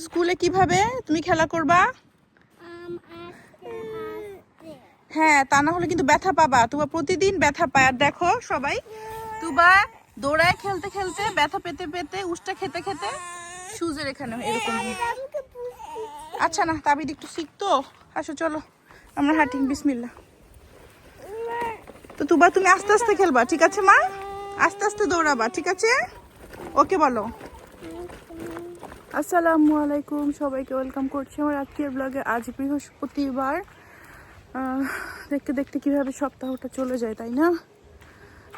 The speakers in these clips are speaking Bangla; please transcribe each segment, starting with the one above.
স্কুলে কীভাবে? তুমি খেলা করবা. হ্যাঁ তা না হলে কিন্তু ব্যথা পাবা। তুবা প্রতিদিন ব্যথা পায়। আর দেখো সবাই তুবা দৌড়ায় খেলতে খেলতে ব্যথা পেতে পেতে উষ্টা খেতে খেতে সুজের এখানে এরকম। আচ্ছা না তাবিদ একটু শিখতো আসো চলো আমরা হাঁটি। বিসমিল্লা তো তুবা তুমি আস্তে আস্তে খেলবা ঠিক আছে মা? আস্তে আস্তে দৌড়াবা ঠিক আছে? ওকে বলো। আসসালামু আলাইকুম, সবাইকে ওয়েলকাম করছি আমার আজকের ব্লগে আজ বৃহস্পতিবার। দেখতে দেখতে কীভাবে সপ্তাহটা চলে যায়, তাই না?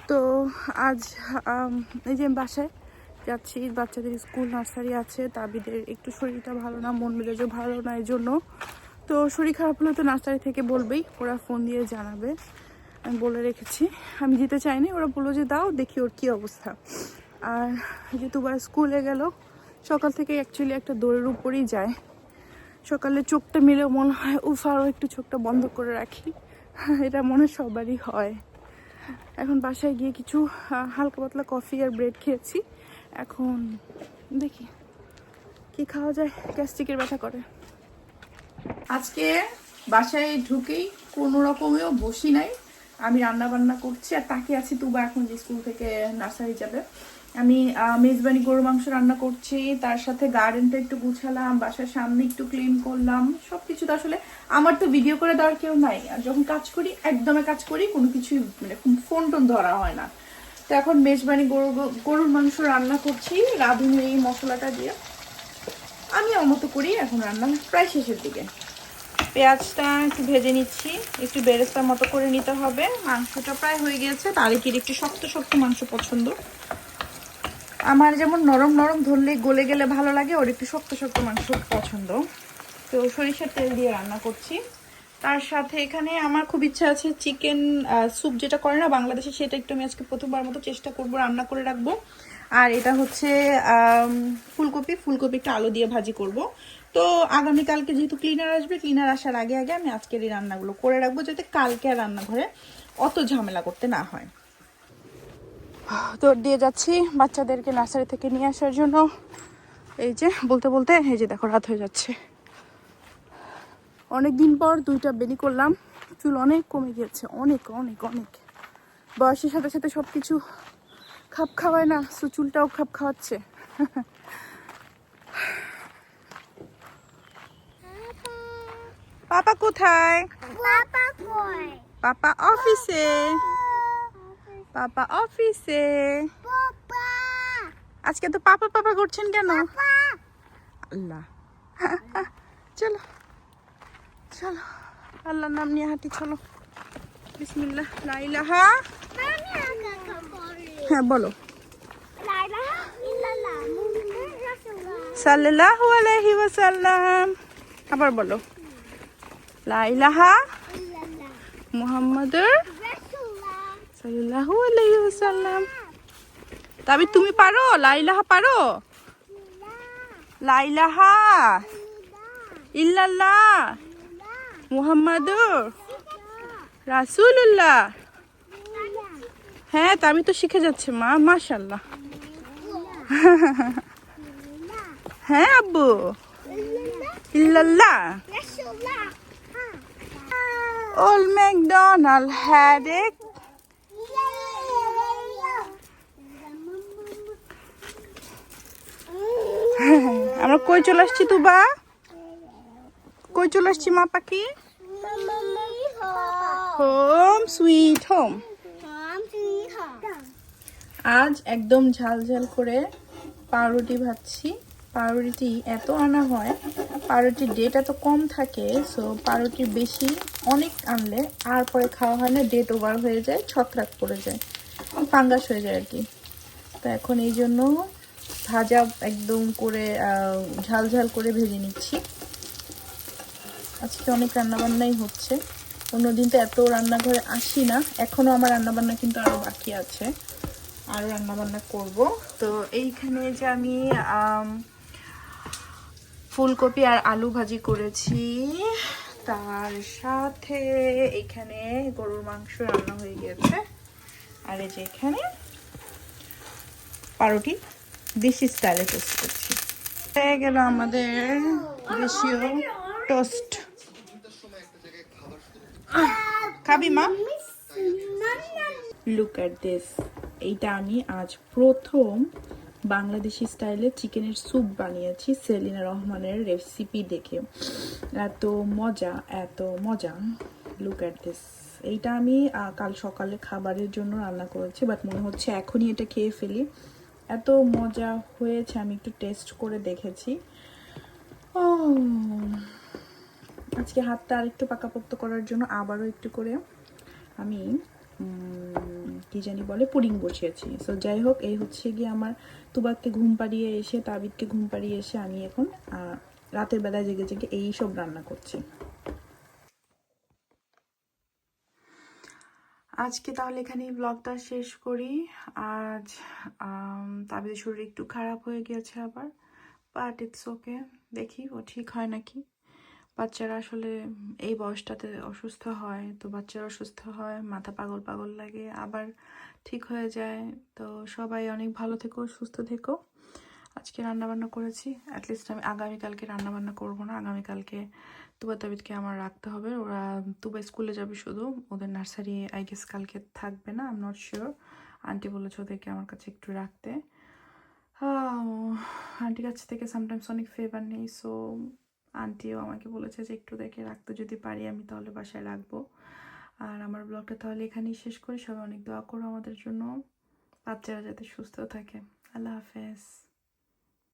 তো আজ এই যে বাসায় যাচ্ছি, বাচ্চাদের স্কুল, নার্সারি আছে, তাবিদের একটু শরীরটা ভালো না, মন মেজাজও ভালো না এই জন্য তো শরীর খারাপ হলে তো নার্সারি থেকে বলবেই, ওরা ফোন দিয়ে জানাবে। আমি বলে রেখেছি। আমি যেতে চাইনি, ওরা বলল যে দাও, দেখি ওর কী অবস্থা। আর যেহেতু স্কুলে গেল সকাল থেকে অ্যাকচুয়ালি একটা দৌড়ের উপরেই যায়। সকালে চোখটা মিলে মনে হয়, উফ আরও একটু চোখটা বন্ধ করে রাখি। এটা মনে সবারই হয়। এখন বাসায় গিয়ে কিছু হালকা পাতলা কফি আর ব্রেড খেয়েছি। এখন দেখি কি খাওয়া যায়, গ্যাস্ট্রিকের ব্যথা করে। আজকে বাসায় ঢুকেই কোনো রকমেও বসি নাই। আমি রান্না বান্না করছি আর তাকে আছি, তুবা এখন যে স্কুল থেকে নার্সারি যাবে। আমি মেজবানি গরু মাংস রান্না করছি, তার সাথে গার্ডেনটা একটু গুছালাম, বাসার সামনে একটু ক্লিন করলাম, সবকিছু তো আসলে আমার তো ভিডিও করে দেওয়ার কেউ নাই। আর যখন কাজ করি, একদমে কাজ করি, কোনো কিছুই মানে ফোন টোন ধরা হয় না। তো এখন মেজবানি গরু, গরুর মাংস রান্না করছি রাঁধুনির এই মশলাটা দিয়ে। আমি মতো করি এখন রান্না প্রায় শেষের দিকে। পেঁয়াজটা একটু ভেজে নিচ্ছি, একটু বেরেস্তার মতো করে নিতে হবে। মাংসটা প্রায় হয়ে গিয়েছে তারিখের একটু শক্ত শক্ত মাংস পছন্দ। আমার যেমন নরম নরম ধরলে গলে গেলে ভালো লাগে, ওর একটু শক্ত শক্ত মাংস পছন্দ। তো সরিষার তেল দিয়ে রান্না করছি। তার সাথে এখানে আমার খুব ইচ্ছা আছে চিকেন স্যুপ যেটা করে না বাংলাদেশে, সেটা একটু আমি আজকে প্রথমবার মতো চেষ্টা করব, রান্না করে রাখব। আর এটা হচ্ছে ফুলকপি। ফুলকপি একটু আলু দিয়ে ভাজি করব। তো আগামীকালকে যেহেতু ক্লিনার আসবে ক্লিনার আসার আগে আগে আমি আজকের এই রান্নাগুলো করে রাখব, যাতে কালকে আর রান্নাঘরে অত ঝামেলা করতে না হয়। দৌড় দিয়ে যাচ্ছি বাচ্চাদেরকে নার্সারি থেকে নিয়ে আসার জন্য। এই যে বলতে বলতে এই যে দেখো রাত হয়ে যাচ্ছে। অনেক দিন পর দুইটা বেনি করলাম চুল অনেক কমে গিয়েছে অনেক অনেক অনেক। বয়সের সাথে সাথে সব কিছু খাপ খাওয়ায় না সো চুলটাও খাপ খাওয়াচ্ছে। পাপা। কোথায়? পাপা অফিসে। পাপা অফিসে। আজকে তো পাপা পাপা করছেন কেন? আল্লাহ। চলো চলো। আল্লাহর নাম নিয়ে হাঁটি চলো। বিসমিল্লাহ লাইলাহা হ্যাঁ বলো. সাল্লাল্লাহু আলাইহি ওয়াসাল্লাম। আবার বলো। লাইলাহা মুহাম্মাদুর আলাইহি ওয়াসাল্লাম। তবে তুমি পারো? লাইলাহা পারো? লাইলাহা ইল্লাল্লাহ। মুহাম্মাদুর রাসূলুল্লাহ। হ্যাঁ তা আমি তো শিখে যাচ্ছে মা মাশাল্লাহ হ্যাঁ আব্বু। ইল্লাল্লাহ. Old MacDonald had a আমরা কই চলে আসছি তুবা? কই চলে আসছি মা পাখি? হোম সুইট হোম আজ একদম ঝাল ঝাল করে পাউরুটি ভাজছি। পাউরুটি এত আনা হয়, পাউরুটির ডেট এত কম থাকে সো পাউরুটি বেশি অনেক আনলে আর পরে খাওয়া হয় না ডেট ওভার হয়ে যায়, ছত্রাক পড়ে যায় ফাঙ্গাস হয়ে যায় আর কি। তো এখন এই জন্য ভাজা একদম করে ঝাল ঝাল করে ভেজে নিচ্ছি। আজকে অনেক রান্নাবান্নাই হচ্ছে। অন্যদিন তো এত রান্নাঘরে আসি না, এখনও আমার রান্নাবান্না কিন্তু আরও বাকি আছে। আরও রান্নাবান্না করব। তো এইখানে যে আমি ফুলকপি আর আলু ভাজি করেছি, তার সাথে এখানে গরুর মাংস রান্না হয়ে গেছে। আর এই যে এখানে পাউরুটি দেশি স্টাইলে টেস্ট করছি। হয়ে গেল আমাদের দেশীয় টোস্ট খাবি মা? লুক অ্যাট দিস এইটা আমি আজ প্রথম বাংলাদেশি স্টাইলে চিকেনের স্যুপ বানিয়েছি সেলিনা রহমানের রেসিপি দেখে। এত মজা এত মজা। লুক অ্যাট দিস এইটা আমি কাল সকালে খাবারের জন্য রান্না করেছি বাট মনে হচ্ছে এখনই এটা খেয়ে ফেলি। এত মজা হয়েছে, আমি একটু টেস্ট করে দেখেছি। ও, আজকে হাতটা আরেকটু পাকাপোক্ত করার জন্য আবারও একটু করে আমি কি জানি বলে, পুডিং বসিয়েছি। সো যাই হোক, এই হচ্ছে গিয়ে আমার তুবাককে ঘুম পাড়িয়ে এসে, তাবিদকে ঘুম পাড়িয়ে এসে আমি এখন রাতের বেলায় জেগে জেগে এই সব রান্না করছি। আজকে তাহলে এখানেই ব্লগটা শেষ করি। আজ তাবিদের শরীর একটু খারাপ হয়ে গিয়েছে আবার বাট ইটস ওকে দেখি ও ঠিক হয় নাকি। বাচ্চারা আসলে এই বয়সটাতে অসুস্থ হয়, তো বাচ্চারা অসুস্থ হয়, মাথা পাগল পাগল লাগে, আবার ঠিক হয়ে যায়। তো সবাই অনেক ভালো থেকো, সুস্থ থেকো। আজকে রান্নাবান্না করেছি অ্যাটলিস্ট আমি আগামীকালকে রান্নাবান্না করব না, আগামীকালকে তুবা তাবিদকে আমার রাখতে হবে। ওরা তুবা স্কুলে যাবে শুধু। ওদের নার্সারি আই গেস কালকে থাকবে না I am not sure aunty বলেছে ওদেরকে আমার কাছে একটু রাখতে। আন্টির কাছ থেকে সামটাইমস অনেক ফেভার নেই সো আন্টিও আমাকে বলেছে যে একটু দেখে রাখতে। যদি পারি আমি তাহলে বাসায় রাখব। আর আমার ব্লগটা তাহলে এখানেই শেষ করি। সবাই অনেক দোয়া করো আমাদের জন্য। বাচ্চারা যাতে সুস্থ থাকে। আল্লাহ হাফেজ।